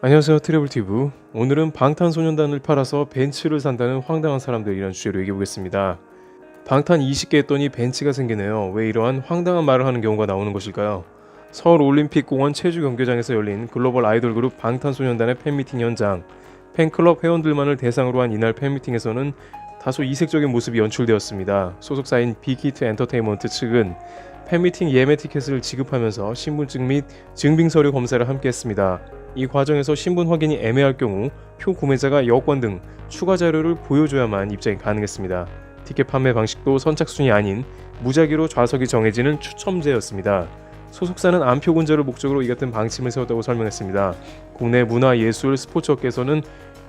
안녕하세요 트래블티브. 오늘은 방탄소년단을 팔아서 벤츠를 산다는 황당한 사람들이라는 주제로 얘기해보겠습니다. 방탄 20개 했더니 벤츠가 생기네요. 왜 이러한 황당한 말을 하는 경우가 나오는 것일까요? 서울 올림픽공원 체주 경기장에서 열린 글로벌 아이돌 그룹 방탄소년단의 팬미팅 현장. 팬클럽 회원들만을 대상으로 한 이날 팬미팅에서는 다소 이색적인 모습이 연출되었습니다. 소속사인 빅히트 엔터테인먼트 측은 팬미팅 예매 티켓을 지급하면서 신분증 및 증빙서류 검사를 함께 했습니다 이 과정에서 신분 확인이 애매할 경우 표 구매자가 여권 등 추가 자료를 보여줘야만 입장이 가능했습니다. 티켓 판매 방식도 선착순이 아닌 무작위로 좌석이 정해지는 추첨제였습니다. 소속사는 안표 근절을 목적으로 이 같은 방침을 세웠다고 설명했습니다. 국내 문화, 예술, 스포츠 업계에서는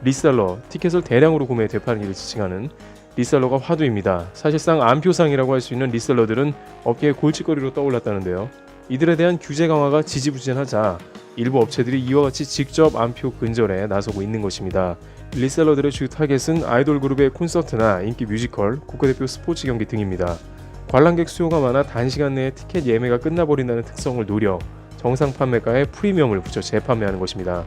리셀러, 티켓을 대량으로 구매해 되파는 일을 지칭하는 리셀러가 화두입니다. 사실상 안표상이라고 할 수 있는 리셀러들은 업계의 골칫거리로 떠올랐다는데요. 이들에 대한 규제 강화가 지지부진하자 일부 업체들이 이와 같이 직접 안표 근절에 나서고 있는 것입니다. 리셀러들의 주 타겟은 아이돌 그룹의 콘서트나 인기 뮤지컬, 국가대표 스포츠 경기 등입니다. 관람객 수요가 많아 단시간 내에 티켓 예매가 끝나버린다는 특성을 노려 정상 판매가에 프리미엄을 붙여 재판매하는 것입니다.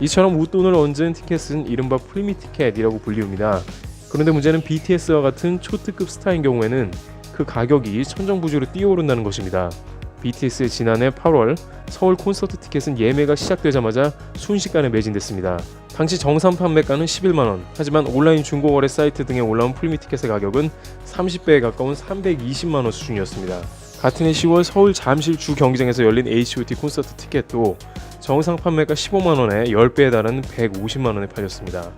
이처럼 웃돈을 얹은 티켓은 이른바 프리미 티켓이라고 불리웁니다. 그런데 문제는 BTS와 같은 초특급 스타인 경우에는 그 가격이 천정부지로 뛰어오른다는 것입니다. BTS의 지난해 8월 서울 콘서트 티켓은 예매가 시작되자마자 순식간에 매진됐습니다. 당시 정상 판매가는 11만 원. 하지만 온라인 중고거래 사이트 등에 올라온 풀미 티켓의 가격은 30배에 가까운 320만 원 수준이었습니다. 같은 해 10월 서울 잠실 주 경기장에서 열린 H.O.T 콘서트 티켓도 정상 판매가 15만 원에 10배에 달하는 150만 원에 팔렸습니다.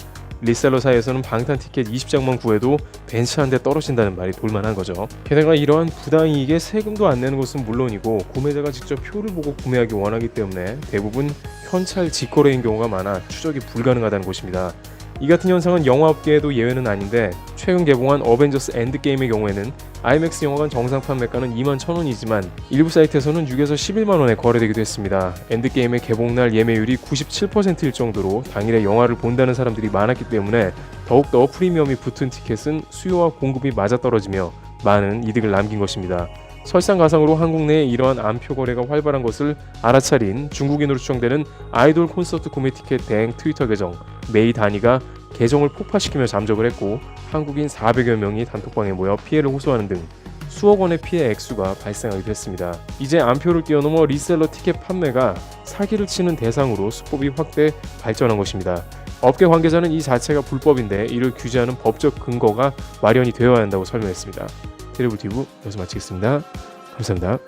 리셀러 사이에서는 방탄 티켓 20장만 구해도 벤츠 한 대 떨어진다는 말이 돌만한 거죠. 게다가 이러한 부당이익에 세금도 안 내는 것은 물론이고 구매자가 직접 표를 보고 구매하기 원하기 때문에 대부분 현찰 직거래인 경우가 많아 추적이 불가능하다는 것입니다. 이 같은 현상은 영화업계에도 예외는 아닌데 최근 개봉한 어벤져스 엔드게임의 경우에는 IMAX 영화관 정상 판매가는 2만 1,000원이지만 일부 사이트에서는 6에서 11만 원에 거래되기도 했습니다. 엔드게임의 개봉날 예매율이 97%일 정도로 당일에 영화를 본다는 사람들이 많았기 때문에 더욱더 프리미엄이 붙은 티켓은 수요와 공급이 맞아떨어지며 많은 이득을 남긴 것입니다. 설상가상으로 한국 내에 이러한 암표 거래가 활발한 것을 알아차린 중국인으로 추정되는 아이돌 콘서트 구매 티켓 대행 트위터 계정 메이 다니가 계정을 폭파시키며 잠적을 했고 한국인 400여 명이 단톡방에 모여 피해를 호소하는 등 수억 원의 피해 액수가 발생하기도 했습니다. 이제 암표를 뛰어넘어 리셀러 티켓 판매가 사기를 치는 대상으로 수법이 확대 발전한 것입니다. 업계 관계자는 이 자체가 불법인데 이를 규제하는 법적 근거가 마련이 되어야 한다고 설명했습니다. 테레블티브 여기서 마치겠습니다. 감사합니다.